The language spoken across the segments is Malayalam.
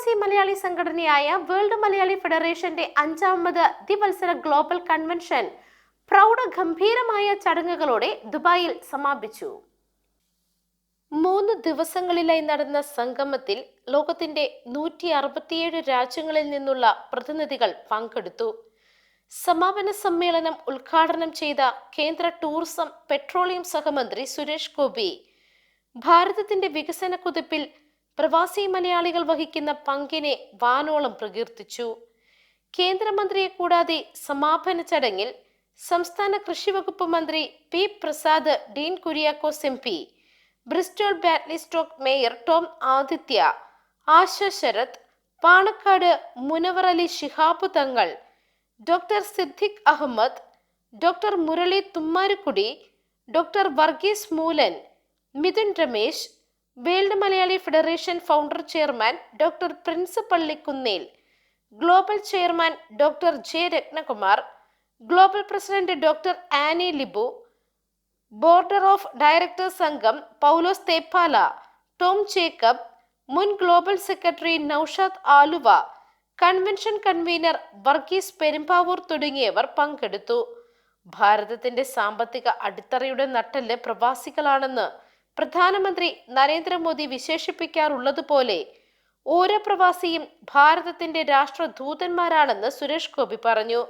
പ്രവാസി മലയാളി സംഘടനയായ വേൾഡ് മലയാളി ഫെഡറേഷന്റെ അഞ്ചാമത് ദ്വിവത്സര ഗ്ലോബൽ കൺവെൻഷൻ പ്രൗഢ ഗംഭീരമായ ചടങ്ങുകളോടെ ദുബായിൽ സമാപിച്ചു. മൂന്ന് ദിവസങ്ങളിലായി നടന്ന സംഗമത്തിൽ ലോകത്തിന്റെ നൂറ്റി അറുപത്തിയേഴ് രാജ്യങ്ങളിൽ നിന്നുള്ള പ്രതിനിധികൾ പങ്കെടുത്തു. സമാപന സമ്മേളനം ഉദ്ഘാടനം ചെയ്ത കേന്ദ്ര ടൂറിസം പെട്രോളിയം സഹമന്ത്രി സുരേഷ് ഗോപി. ഭാരതത്തിന്റെ വികസന കുതിപ്പിൽ പ്രവാസി മലയാളികൾ വഹിക്കുന്ന പങ്കിനെ വാനോളം പ്രകീർത്തിച്ചു. കേന്ദ്രമന്ത്രിയെ കൂടാതെ സമാപന ചടങ്ങിൽ സംസ്ഥാന കൃഷി വകുപ്പ് മന്ത്രി P Prasad Dean Kuriakose M P Bristol Bradley Stoke mayor Tom Aditya Asha Sarath Panakkad Munavvar Ali Shihab Thangal doctor Siddique Ahmed doctor Murali Thummarukudy doctor Varghese Moolan Mithun Ramesh world Malayali federation founder chairman doctor Prince Pallikunnel global chairman doctor J Ratnakumar global president doctor Annie Libu board of directors സംഘം പൗലോസ് തേപ്പാല ടോം ജേക്കബ് മുൻ global secretary Naushad Aluva convention convener Varghese Perumbavoor തുടങ്ങിയവർ പങ്കെടുത്തു. ഭാരതത്തിന്റെ സാമ്പത്തിക അടിത്തറയുടെ നട്ടൽ പ്രവാസികളാണെന്ന് പ്രധാനമന്ത്രി നരേന്ദ്രമോദി വിശേഷിപ്പിക്കാറുള്ളതുപോലെ ഓരോ പ്രവാസിയും ഭാരതത്തിന്റെ രാഷ്ട്രദൂതന്മാരാണെന്ന് സുരേഷ് ഗോപി പറഞ്ഞു.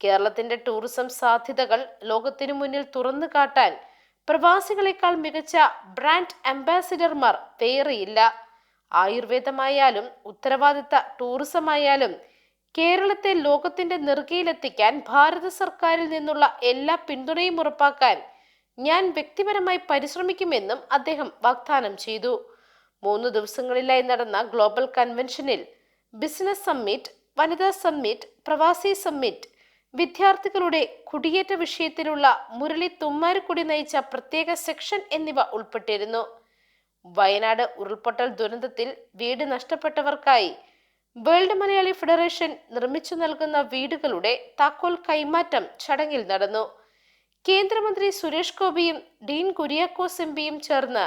കേരളത്തിന്റെ ടൂറിസം സാധ്യതകൾ ലോകത്തിനു മുന്നിൽ തുറന്നു കാട്ടാൻ പ്രവാസികളെക്കാൾ മികച്ച ബ്രാൻഡ് അംബാസിഡർമാർ വേറെയില്ല. ആയുർവേദമായാലും ഉത്തരവാദിത്ത ടൂറിസമായാലും കേരളത്തെ ലോകത്തിന്റെ നെറുകയിലെത്തിക്കാൻ ഭാരത സർക്കാരിൽ നിന്നുള്ള എല്ലാ പിന്തുണയും ഉറപ്പാക്കാൻ ഞാൻ വ്യക്തിപരമായി പരിശ്രമിക്കുമെന്നും അദ്ദേഹം വാഗ്ദാനം ചെയ്തു. മൂന്ന് ദിവസങ്ങളിലായി നടന്ന ഗ്ലോബൽ കൺവെൻഷനിൽ ബിസിനസ് സമ്മിറ്റ് വനിതാ സമ്മിറ്റ് പ്രവാസി സമ്മിറ്റ് വിദ്യാർത്ഥികളുടെ കുടിയേറ്റ വിഷയത്തിലുള്ള മുരളി തുമ്മാരുകുടി നയിച്ച പ്രത്യേക സെക്ഷൻ എന്നിവ ഉൾപ്പെട്ടിരുന്നു. വയനാട് ഉരുൾപൊട്ടൽ ദുരന്തത്തിൽ വീട് നഷ്ടപ്പെട്ടവർക്കായി വേൾഡ് മലയാളി ഫെഡറേഷൻ നിർമ്മിച്ചു നൽകുന്ന വീടുകളുടെ താക്കോൽ കൈമാറ്റം ചടങ്ങിൽ നടന്നു. കേന്ദ്രമന്ത്രി സുരേഷ് ഗോപിയും ഡീൻ കുര്യാക്കോസ് എം പിയും ചേർന്ന്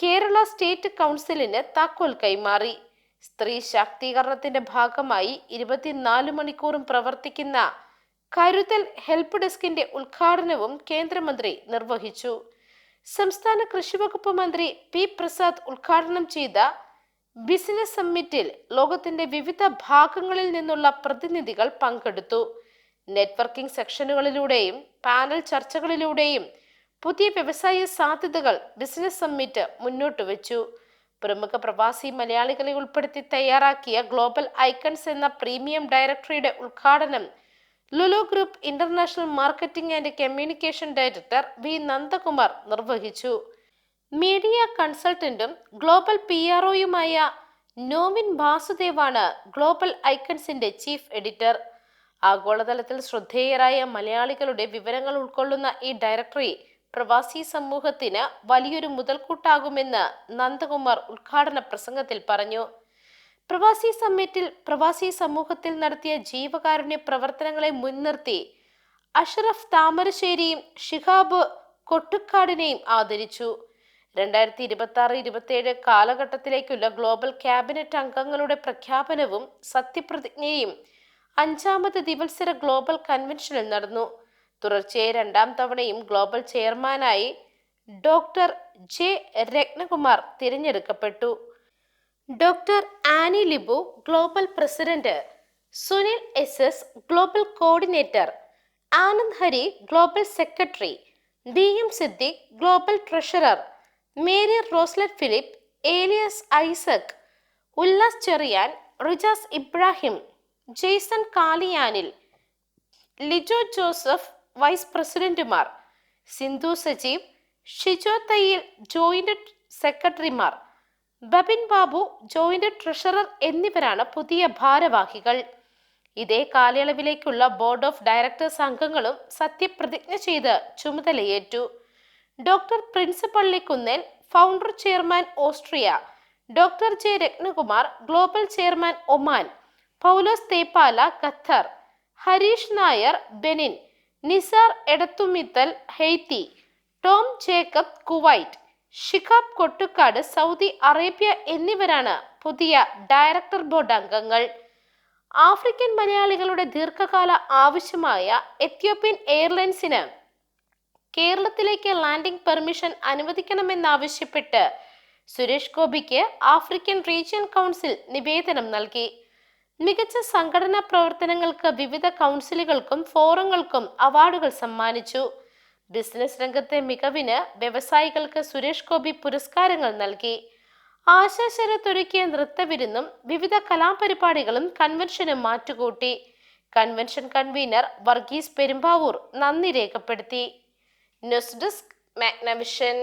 കേരള സ്റ്റേറ്റ് കൗൺസിലിന് താക്കോൽ കൈമാറി. സ്ത്രീ ശാക്തീകരണത്തിന്റെ ഭാഗമായി ഇരുപത്തിനാല് മണിക്കൂറും പ്രവർത്തിക്കുന്ന കരുതൽ ഹെൽപ്പ് ഡെസ്കിന്റെ ഉദ്ഘാടനവും കേന്ദ്രമന്ത്രി നിർവഹിച്ചു. സംസ്ഥാന കൃഷിവകുപ്പ് മന്ത്രി പി പ്രസാദ് ഉദ്ഘാടനം ചെയ്ത ബിസിനസ് സമ്മിറ്റിൽ ലോകത്തിന്റെ വിവിധ ഭാഗങ്ങളിൽ നിന്നുള്ള പ്രതിനിധികൾ പങ്കെടുത്തു. നെറ്റ്വർക്കിംഗ് സെക്ഷനുകളിലൂടെയും പാനൽ ചർച്ചകളിലൂടെയും പുതിയ വ്യവസായ സാധ്യതകൾ ബിസിനസ് സമ്മിറ്റ് മുന്നോട്ട് വെച്ചു. പ്രമുഖ പ്രവാസി മലയാളികളെ ഉൾപ്പെടുത്തി തയ്യാറാക്കിയ ഗ്ലോബൽ ഐക്കൺസ് എന്ന പ്രീമിയം ഡയറക്ടറിയുടെ ഉദ്ഘാടനം Lulu group international marketing and communication director V Nandakumar നിർവഹിച്ചു. മീഡിയ കൺസൾട്ടന്റും ഗ്ലോബൽ പി ആർഒയുമായ നോവിൻ വാസുദേവാണ് ഗ്ലോബൽ ഐക്കൺസിന്റെ ചീഫ് എഡിറ്റർ. ആഗോളതലത്തിൽ ശ്രദ്ധേയരായ മലയാളികളുടെ വിവരങ്ങൾ ഉൾക്കൊള്ളുന്ന ഈ ഡയറക്ടറി പ്രവാസി സമൂഹത്തിന് വലിയൊരു മുതൽക്കൂട്ടാകുമെന്ന് നന്ദകുമാർ ഉദ്ഘാടന പ്രസംഗത്തിൽ പറഞ്ഞു. പ്രവാസി സമ്മിറ്റിൽ പ്രവാസി സമൂഹത്തിൽ നടത്തിയ ജീവകാരുണ്യ പ്രവർത്തനങ്ങളെ മുൻനിർത്തി അഷറഫ് താമരശ്ശേരിയും ഷിഹാബ് കൊട്ടുക്കാടിനെയും ആദരിച്ചു. രണ്ടായിരത്തി ഇരുപത്തി ആറ് ഇരുപത്തിയേഴ് കാലഘട്ടത്തിലേക്കുള്ള ഗ്ലോബൽ ക്യാബിനറ്റ് അംഗങ്ങളുടെ പ്രഖ്യാപനവും സത്യപ്രതിജ്ഞയും അഞ്ചാമത് ദിവത്സര ഗ്ലോബൽ കൺവെൻഷനിൽ നടന്നു. തുടർച്ചയായി രണ്ടാം തവണയും ഗ്ലോബൽ ചെയർമാനായി ഡോക്ടർ ജെ രത്നകുമാർ തിരഞ്ഞെടുക്കപ്പെട്ടു. Doctor Annie Libu global president. Sunil S S global coordinator. Anand Hari global secretary. D M Siddique global treasurer. Mary Roslet Philip Elias Isaac. Ullas Cherian Rijas Ibrahim. Jason Kaliyanil Lijo Joseph vice പ്രസിഡന്റുമാർ സിന്ധു സജീവ് ഷിജോ തയ്യിൽ ജോയിന്റ് സെക്രട്ടറിമാർ ബബിൻ ബാബു ജോയിന്റ് ട്രഷറർ എന്നിവരാണ് പുതിയ ഭാരവാഹികൾ. ഇതേ കാലയളവിലേക്കുള്ള ബോർഡ് ഓഫ് ഡയറക്ടേഴ്സ് അംഗങ്ങളും സത്യപ്രതിജ്ഞ ചെയ്ത് ചുമതലയേറ്റു. Doctor പ്രിൻസിപ്പള്ളി Kunnel founder chairman Austria doctor J Ratnakumar global chairman Oman Paulose Theppala Qatar. Harish Nair Benin. Nisar Edathumithal Haiti Tom Jacob Kuwait. Shihab Kottukkad Saudi Arabia എന്നിവരാണ് പുതിയ ഡയറക്ടർ ബോർഡ് അംഗങ്ങൾ. ആഫ്രിക്കൻ മലയാളികളുടെ ദീർഘകാല ആവശ്യമായ എത്യോപ്യൻ എയർലൈൻസിന് കേരളത്തിലേക്ക് ലാൻഡിംഗ് പെർമിഷൻ അനുവദിക്കണമെന്നാവശ്യപ്പെട്ട് സുരേഷ് ഗോപിക്ക് ആഫ്രിക്കൻ റീജിയൻ കൗൺസിൽ നിവേദനം നൽകി. മികച്ച സംഘടനാ പ്രവർത്തനങ്ങൾക്ക് വിവിധ കൗൺസിലുകൾക്കും ഫോറങ്ങൾക്കും അവാർഡുകൾ സമ്മാനിച്ചു. ബിസിനസ് രംഗത്തെ മികവിന് വ്യവസായികൾക്ക് സുരേഷ് ഗോപി പുരസ്കാരങ്ങൾ നൽകി. ആശാശരത്തൊരുക്കിയ നൃത്തവിരുന്നും വിവിധ കലാപരിപാടികളും കൺവെൻഷനും മാറ്റുകൂട്ടി. കൺവെൻഷൻ കൺവീനർ വർഗീസ് പെരുമ്പാവൂർ നന്ദി രേഖപ്പെടുത്തി. News desk Magnavision.